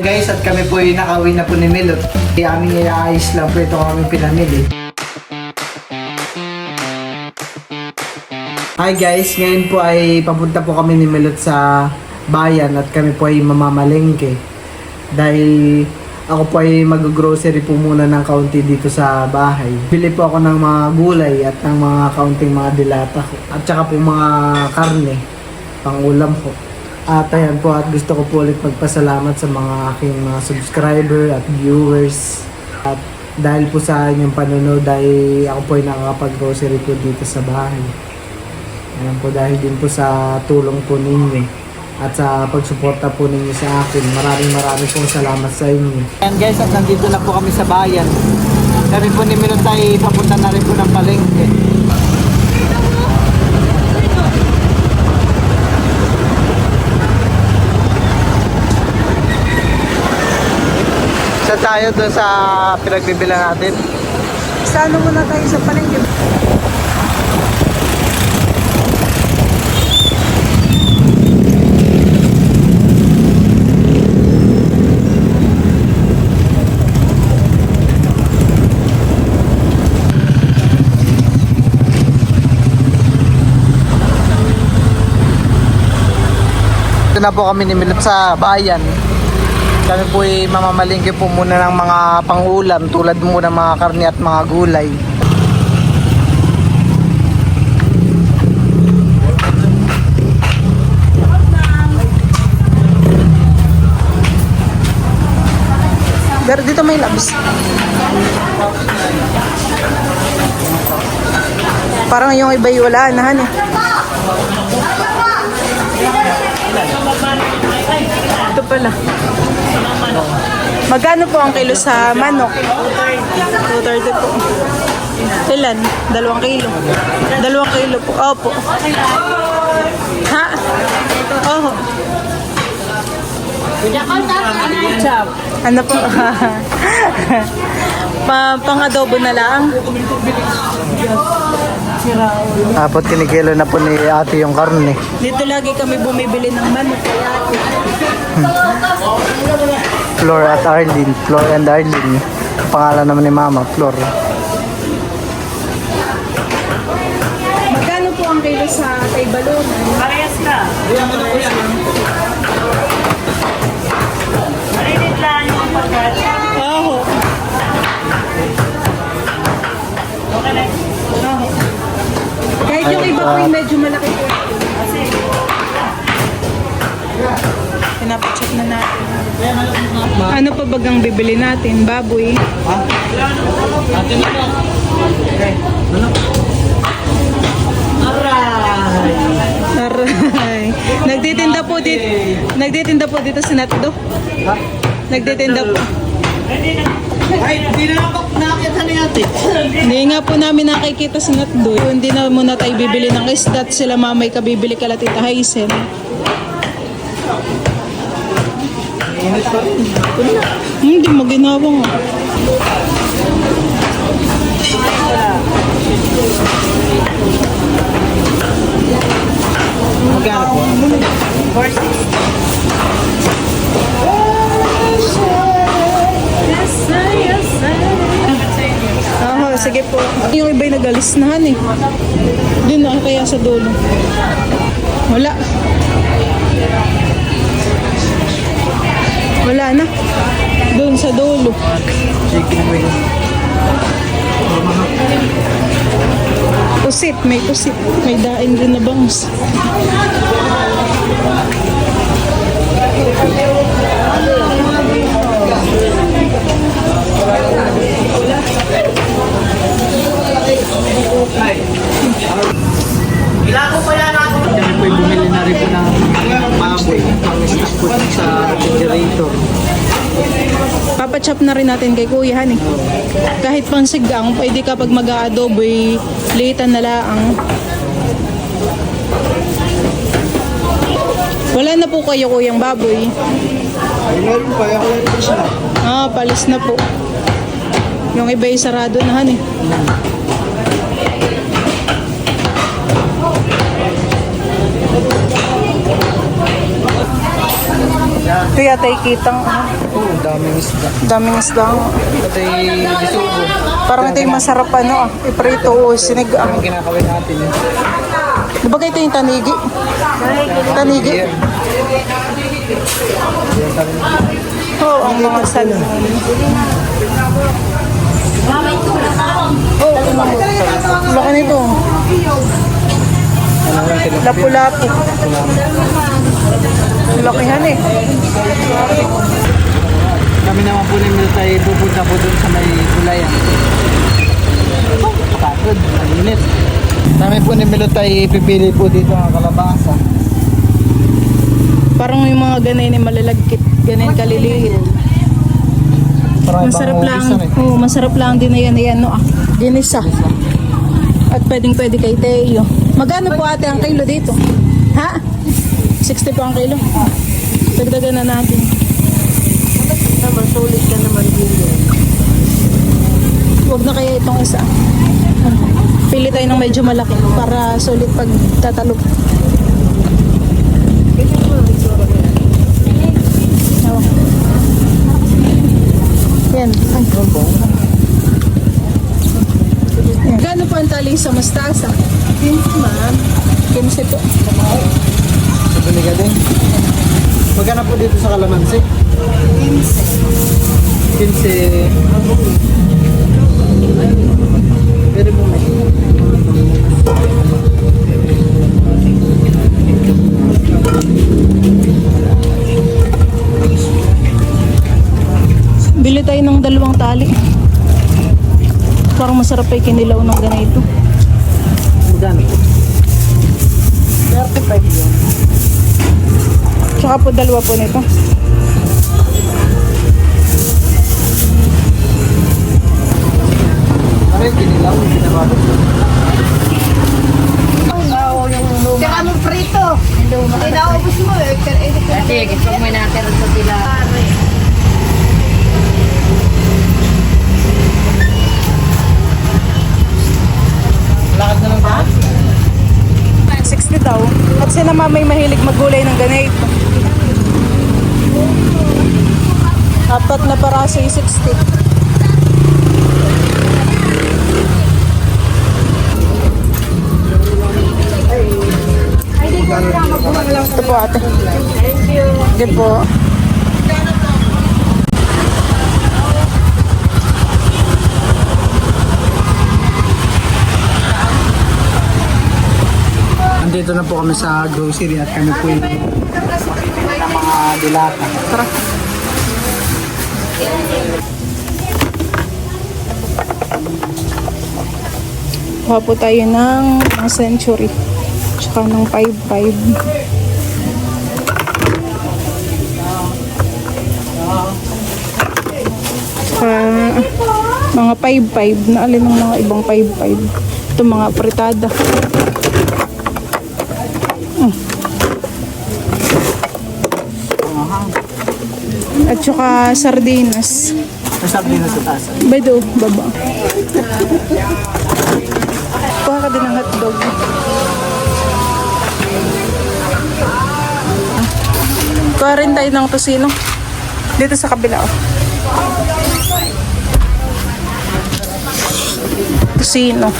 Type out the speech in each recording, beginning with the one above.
Guys, at kami po ay nakauwi na po ni Milot. Kaya aming iaayos lang po ito aming pinamili. Hi guys, ngayon po ay papunta po kami ni Milot sa bayan at kami po ay mamamalengke. Dahil ako po ay mag-grocery po muna ng kaunti dito sa bahay. Bili po ako ng mga gulay at ng mga kaunting mga dilata ko. At saka po mga karne, pang ulam ko. At ayan po at gusto ko po ulit magpasalamat sa mga aking mga subscriber at viewers. At dahil po sa inyong panonood dahil ako po ay nakakapag-grocery po dito sa bahay. Ayan po dahil din po sa tulong po ninyo at sa pagsuporta po ninyo sa akin. Maraming maraming pong salamat sa inyo. Ayan guys, at nandito na po kami sa bayan. Kami po ni Minutay papunta na rin po ng palengke. Sa tayo doon sa pinagbibilang natin. Sa ano muna tayo sa palengke? Ito na po kami ni Milot sa bayan. Kami po ay mamamalingki po muna ng mga pangulam tulad muna mga karne at mga gulay. Pero dito may labs. Parang yung iba yung wala na han eh. Pala. Magkano po ang kilo sa manok? 230 po. Ilan? Dalawang kilo. Dalawang kilo po. Opo. Ha? Oho. Ano po? pa, pang adobo na lang. Tapos kinikilo na po ni ate yung karne. Dito lagi kami bumibili ng manok. Kaya Flor at Arlene. Flor and Arlene. Pangalan naman ni mama, Flor. magkano po ang kilo sa kay balon? Parehas ka. Marinit lang yung pagkat. Kahit yung yung medyo malaki po. Kasi, Pinapacheck na natin. Ano pa bagang bibili natin? Baboy. Aray. Nagtitinda po dito. Nagtitinda po dito si Natdo. Nagtitinda po. Ay, hindi na ako nakakita ni ate. Hindi nga po namin nakikita si Natdo. Hindi na muna tayo bibili ng isda at sila mamay kabibili kala Tita Haisen. Hindi mo ginawa nga. Magkano po? Oo, sige po. Yung iba'y nag-alisnahan eh. Doon na kaya sa dulo. Wala. Wala na. Doon sa dulo. Pusit, may pusit. May daing din na bangus. Kami po bumili na rin po ng baboy. Pang-stock po sa refrigerator. Papachop na rin natin kay Kuya Han eh. Kahit pang sigang, pwede kapag mag-aadobo, eh, litan na laang. Wala na po kayo kuyang baboy. Ay, meron pa. Ako lang. Ah, palis na po. Yung iba ay sarado na han eh. Ito yata kitang ano? Oo, oh, daming isda. Daming isda. Ito isubo. Parang ito yung masarap ano ah. Iprito o sinig ah. Ang kinakawin natin eh. Di ba ito yung tanigi? Tanigi. Oo, oh, ang mga salmon. Laki nito. Lapu-lapu. Lakihan eh. Kami naman po ni Mil tayo pupunta po dun sa may gulayan. Oh, pagod. Ang init. Kami po ni Milo tayo pipili po dito ng kalabasa. Parang yung mga ganay ni malalagkit, ganay kaliliit. Masarap lang. ubisan eh. Oo, masarap lang din na yan, yan, no? Ah, ginisa. At pwedeng pwede kay Teo. Magkano po ate ang kilo dito? Ha? 60 po ang kilo? Dagdagan na natin. Masulit ka naman din. Huwag na kaya itong isa. Pili tayo ng medyo malaki para sulit pag tatalog. Yan. Ay. Yan. Gano po ang tali sa mustasa? 15 ma'am. 15 po. Sabili ka din. Magkano po dito sa kalamansi? 15. 15. Bili tayo ng dalawang tali. Parang masarap ay kinilaw ng ganito. Magkano po? 35 yun. Tsaka po dalawa po nito. Ano yung kinilaw? Yung kinabago? Tsaka mo prito. Inaubos mo eh. Kasi gusto mo natin sa sila. Lakad 60 daw. At si naman may mahilig maggulay ng ganito. Apat na paraso yung 60. Ito po ate. Thank you. Good po. Andito na po kami sa grocery at kami po yung ng mga dilata. Tara. Kuha po tayo ng century. Tsaka ng 5-5. Tsaka mga 5-5. Na alin ng mga ibang 5-5. Ito mga fritada. At saka sardinas. Na sa taas. Bedo, baba. Kuha ka din ng hotdog. Kuha rin tayo ng tosino. Dito sa kabila. Oh. Tosino.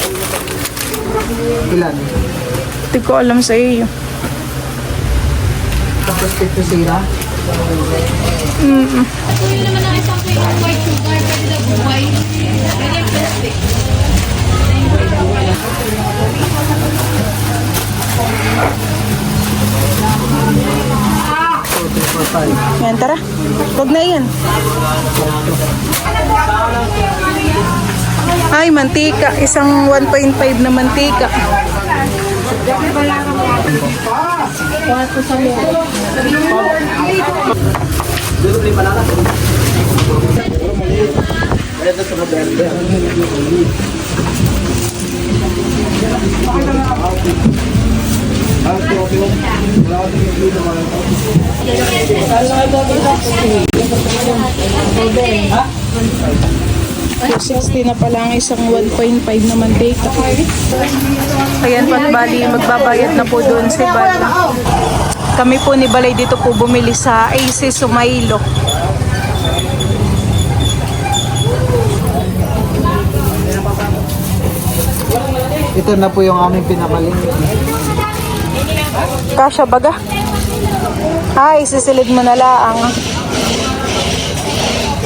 Ilan? Hindi ko alam sa iyo. Tapos ito Mm -mm. Naman ang isang kuya white sugar, pwede daw buhay. Pwede plastic. Yan, tara. Huwag na yan. Ay, mantika. Isang 1.5 na mantika. Wala ko sa mo. 260 na pala ang isang 1.5 na mandate. Ayan, pat bali, magbabayad na po doon si Bala. Kami po ni Balay dito po bumili sa AC Sumailo. Ito na po yung aming pinamalingki. Kasha baga? Ay, isisilid mo na laang.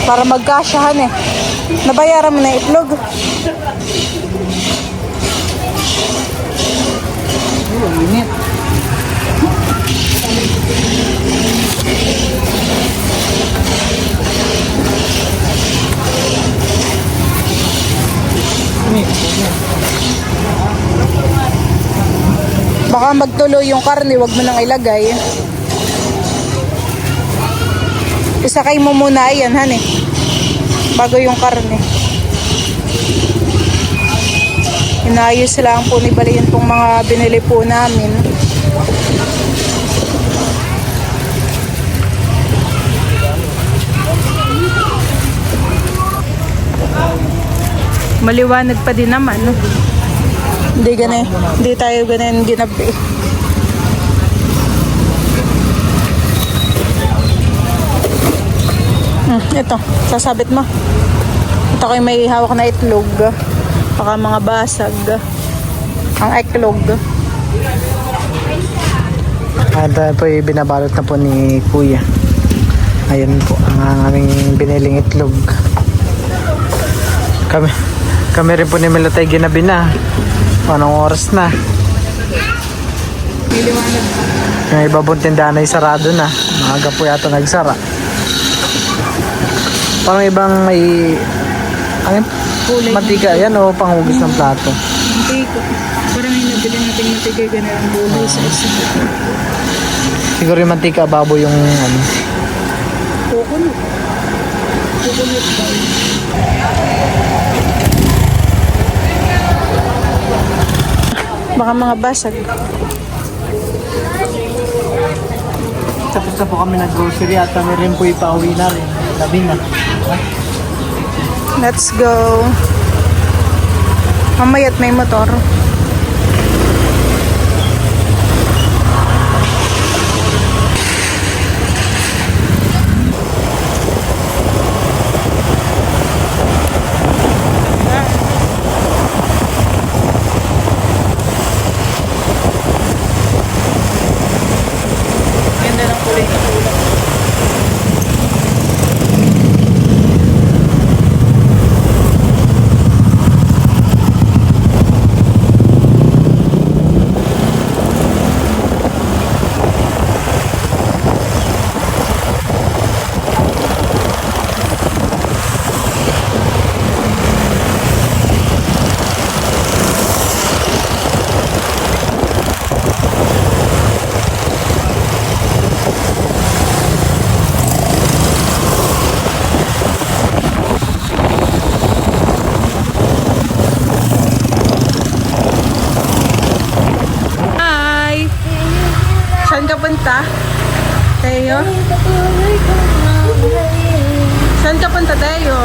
Para magkasyahan eh. Nabayaran mo na itlog. Oh. Init. Baka magtulo yung karne, wag mo nang ilagay. Isakay mo muna yan, han eh. Bago yung karne. Inayos lang po ni Balayan pong mga binili po namin. Maliwanag pa din naman, no? Hindi ganun. Hindi tayo ganun ginabi. Hmm, ito, sasabit mo. Ito kayo may hawak na itlog. Baka mga basag. Ang itlog. At uh, po yung binabalot na po ni Kuya. Ayun po ang aming biniling itlog. Kami, kami rin po ni Melotay ginabi na. Anong oras na? Yung iba pong tindahan ay sarado na. Maaga po yata nagsara. Parang ibang may... Kulay. Matika yan o panghugas ng plato. Ko. Parang yung nabili natin matigay ganun ang gulay sa isa. Siguro yung mantika babo yung ano. Coconut. Coconut ba? Baka mga basag. Tapos na po kami nag-grocery at kami rin po ipauwi na rin. Labi na. Let's go. Mamaya't may motor. Ganda ng kulay ng ulam. Hi! Saan ka punta? Teo? Saan ka punta, Teo?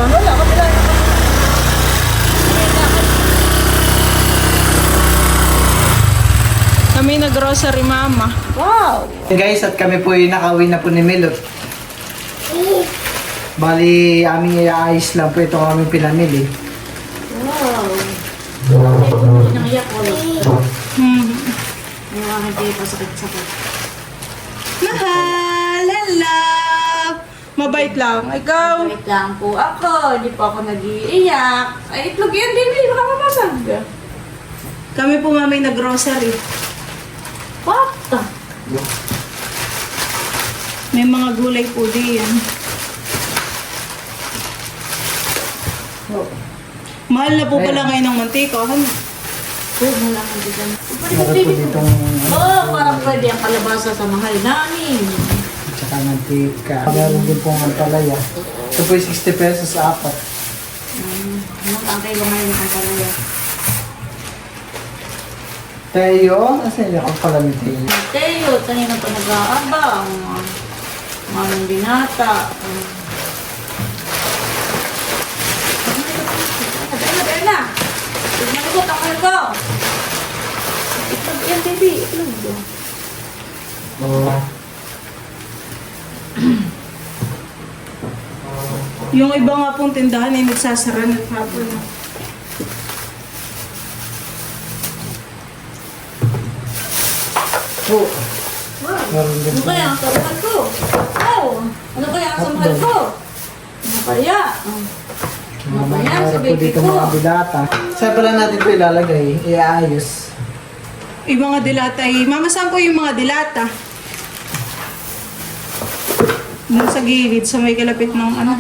Kami nag-grocery, mama. Hey guys, at kami po ay nakauwi na po ni Melot. Bali, aming iaayos lang po itong aming pinamili. Nangyak ko lang. Hmm. Yung aking kayo pasakit-sakit. Mahal! Mabait lang. Ikaw? Wait lang po ako. Hindi po ako nag-iiyak. Ay, itlog yan, baby. Baka mabasag. Kami po mami nag-grocery. What? May mga gulay po din. Mahal na po pala ngayon ng mantika. Ano? Mo lang hindi dyan. Meron po ditong Oo, parang pwede ang kalabasa sa mahal namin. Tsaka mantika. Meron din pong ampalaya. Ito po yung 60 pesos sa apat. Ano ang kayo ngayon ang kalaya? Teo, nasa inyo ang pala ni Teo? Mateo, kanina pa nag-aabang. Mga binata. Tignan ko, tangal ko. Itlog yan, baby. Itlog. Oo. Yung iba nga pong tindahan ay nagsasara na hapon. Eh. Ano oh. Wow. Ano kaya ang samahan ko? Wow. Ano kaya ang samahan ko? Ano kaya? Ano kaya ang sa baby ko? Mga dilata. Saan pala natin ito ilalagay? Iaayos. Yung mga dilata eh. Mama, saan ko yung mga dilata? Doon sa gilid, sa may kalapit ng ano.